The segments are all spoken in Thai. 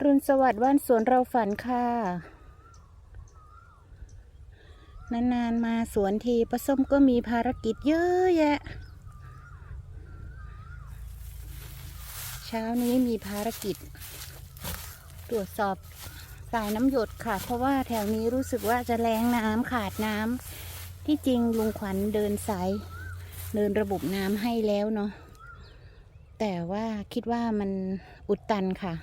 รุณสวัสดิ์บ้านสวนเราฝันค่ะ นานๆมาสวนทีประส้มก็มีภารกิจเยอะแยะ เช้านี้มีภารกิจ ตรวจสอบสายน้ำหยดค่ะ เพราะว่าแถวนี้รู้สึกว่าจะแรงน้ำขาดน้ำที่จริงลุงขวัญเดินสาย เดินระบบน้ำให้แล้วเนาะแต่ว่าคิดว่ามันอุดตันค่ะ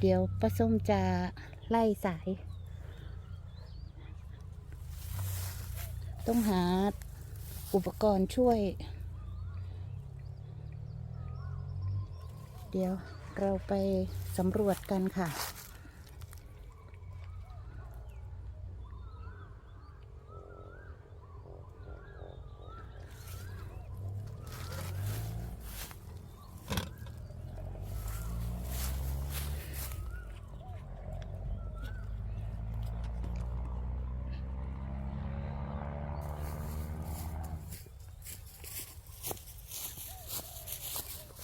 เดี๋ยวป้าส้มจะไล่สาย ต้องหาอุปกรณ์ช่วย เดี๋ยวเราไปสำรวจกันค่ะ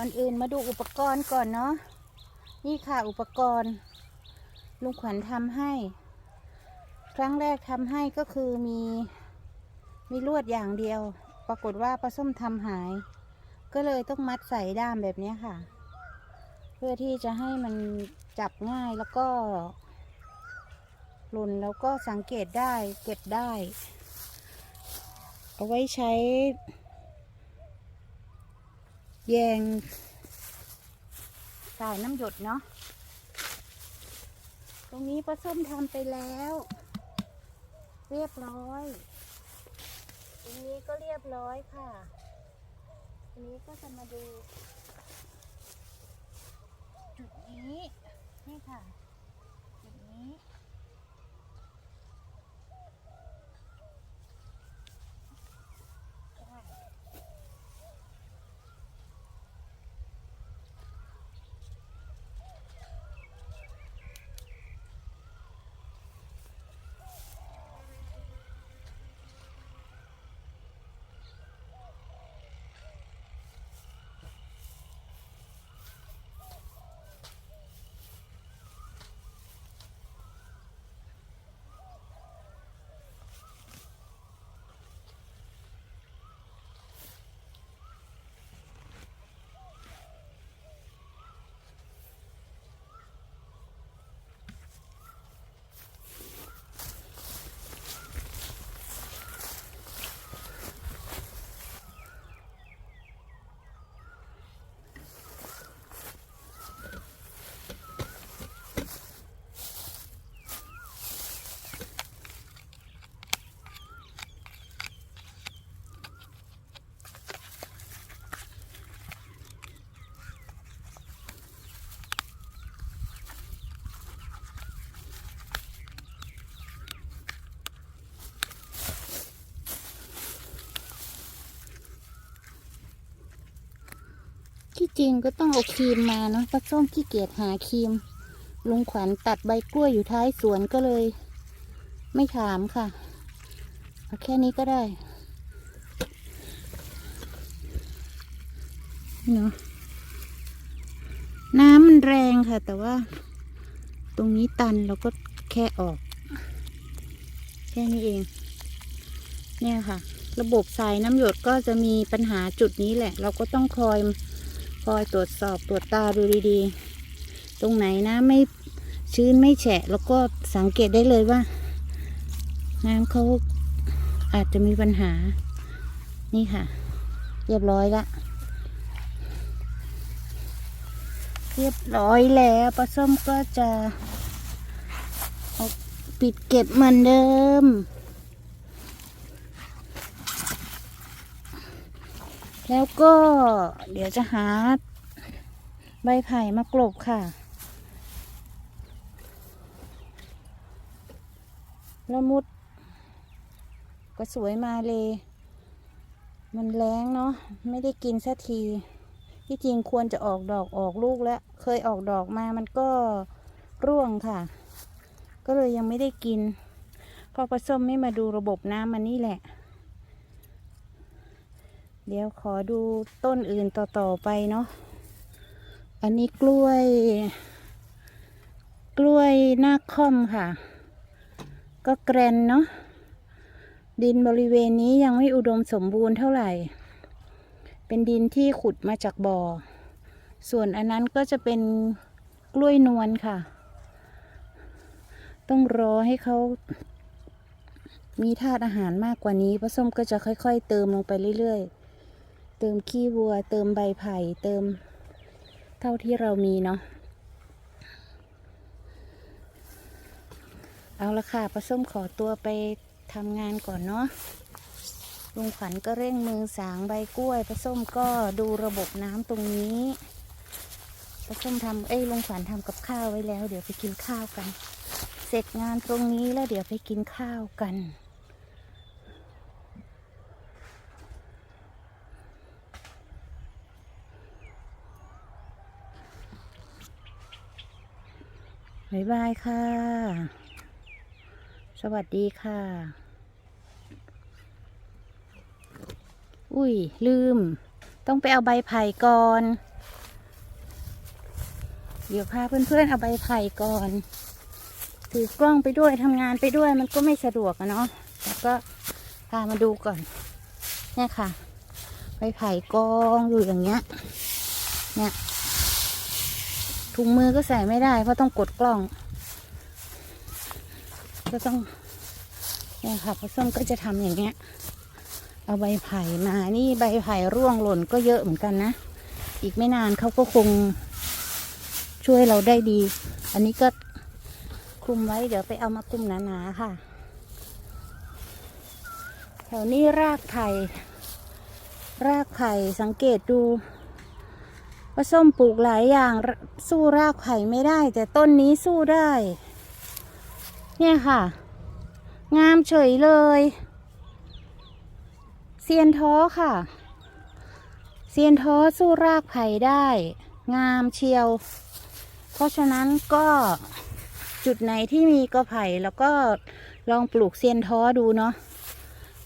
ก่อนอื่นมาดูอุปกรณ์ก่อนเนาะนี่ค่ะอุปกรณ์ลุงขวัญทำให้ ครั้งแรกทำให้ก็คือมีมีลวดอย่างเดียว ปรากฏว่าปลาส้มทำหาย ก็เลยต้องมัดใส่ด้ามแบบนี้ค่ะ เพื่อที่จะให้มันจับง่ายแล้วก็หล่นแล้วก็สังเกตได้เก็บได้ เอาไว้ใช้ แยงสายน้ำหยดเนาะ ตรงนี้ปลาส้มทำไปแล้ว เรียบร้อย ตรงนี้ก็เรียบร้อยค่ะทีนี้ก็จะมาดู จุดนี้ นี่ค่ะ จุดนี้ ที่จริงก็ต้องเอาครีมมาเนาะปลาส้มขี้เกียจหาครีม ลุงขวัญตัดใบกล้วยอยู่ท้ายสวนก็เลย ไม่ถามค่ะ เอาแค่นี้ก็ได้เนาะน้ำมันแรงค่ะ แต่ว่า ตรงนี้ตันเราก็แค่ออก แค่นี้เอง เนี่ยค่ะ ระบบสายน้ำหยดก็จะมีปัญหาจุดนี้แหละ เราก็ต้องคอย คอยตรวจสอบตรวจตาดูดีๆ ตรงไหนนะไม่ชื้นไม่แฉะ แล้วก็สังเกตได้เลยว่า น้ำเขาอาจจะมีปัญหา นี่ค่ะ เรียบร้อยละ เรียบร้อยแล้วปลาส้มก็จะเอาปิดเก็บเหมือนเดิม แล้วก็เดี๋ยวจะหาใบไผ่มากลบค่ะ ละมุด ก็สวยมาเลย มันแรงเนาะไม่ได้กินสักที ที่จริงควรจะออกดอกออกลูกแล้ว เคยออกดอกมามันก็ร่วงค่ะ ก็เลยยังไม่ได้กินเพอผสมไม่มาดูระบบน้ำมันนี่แหละ เดี๋ยวขอดูต้นอื่นต่อ ๆ ไปเนาะ อันนี้กล้วย กล้วยหน้าค่อมค่ะ ก็แกรนเนาะ ดินบริเวณนี้ยังไม่อุดมสมบูรณ์เท่าไหร่ เป็นดินที่ขุดมาจากบ่อ ส่วนอันนั้นก็จะเป็นกล้วยนวลค่ะ ต้องรอให้เขามีธาตุอาหารมากกว่านี้ป้าส้มก็จะค่อย ๆ เติมลงไปเรื่อย ๆ เติมขี้วัว เติมใบไผ่เติมเท่าที่เรามีเนาะเอาละค่ะป้าส้มขอตัวไปทำงานก่อนเนาะลุงขวัญก็เร่งมือสางใบกล้วยป้าส้มก็ดูระบบน้ำตรงนี้ป้าส้มทำเอ้ยลุงขวัญทำกับข้าวไว้แล้ว เดี๋ยวไปกินข้าวกัน เสร็จงานตรงนี้แล้วเดี๋ยวไปกินข้าวกัน บ๊ายบายค่ะ สวัสดีค่ะ อุ้ย ลืม ต้องไปเอาใบไผ่ก่อน เดี๋ยวพาเพื่อนๆเอาใบไผ่ก่อน ถือกล้องไปด้วยทำงานไปด้วยมันก็ไม่สะดวกอะเนาะแต่ก็พามาดูก่อน เนี่ยค่ะ ใบไผ่กองอยู่อย่างเงี้ย เนี่ย ถุงมือก็ใส่ไม่ได้ เพราะต้องกดกล้อง ก็ต้องเนี่ยค่ะพอส้มก็จะทำอย่างเงี้ย เอาใบไผ่มา นี่ใบไผ่ร่วงหล่นก็เยอะเหมือนกันนะ อีกไม่นานเขาก็คงช่วยเราได้ดี อันนี้ก็คลุมไว้เดี๋ยวไปเอามาคลุมหนาๆค่ะ แถวนี้รากไผ่รากไผ่สังเกตดู ว่าส้มปลูกหลายอย่างสู้รากไผ่ไม่ได้ แต่ต้นนี้สู้ได้ เนี่ยค่ะ งามเฉยเลยเซียนท้อค่ะเซียนท้อสู้รากไผ่ได้ งามเชียว เพราะฉะนั้นก็จุดไหนที่มีกอไผ่แล้วก็ลองปลูกเซียนท้อดูเนาะ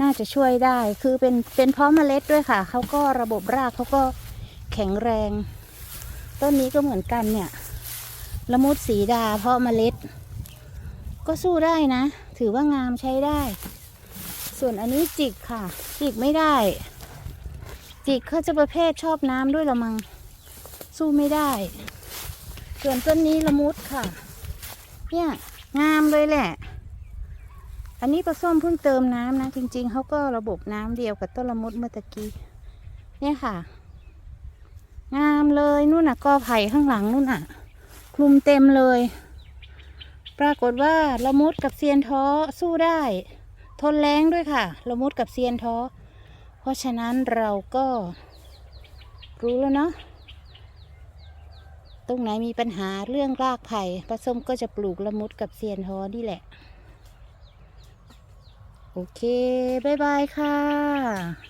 น่าจะช่วยได้คือเป็นเป็นเพราะเมล็ดด้วยค่ะ เขาก็ระบบรากเขาก็แข็งแรง ต้นนี้ก็เหมือนกันเนี่ย ละมุดสีดาเพราะเมล็ด ก็สู้ได้นะ ถือว่างามใช้ได้ ส่วนอันนี้จิกค่ะ จิกไม่ได้ จิกเขาจะประเภทชอบน้ำด้วยละมัง สู้ไม่ได้ ส่วนต้นนี้ละมุดค่ะ เนี่ยงามเลยแหละ อันนี้ปลาส้มเพิ่งเติมน้ำนะ จริง ๆเขาก็ระบบน้ำเดียวกับต้นละมุดเมื่อตะกี้ เนี่ยค่ะ งามเลยนู่นน่ะกอไผ่ข้างหลังนู่นน่ะ คลุมเต็มเลย ปรากฏว่าละมุดกับเซียนท้อสู้ได้ ทนแรงด้วยค่ะละมุดกับเซียนท้อ เพราะฉะนั้นเราก็ รู้แล้วเนาะตรงไหนมีปัญหาเรื่องรากไผ่ป้าส้มก็จะปลูกละมุดกับเซียนท้อนี่แหละ โอเค บ๊ายบายค่ะ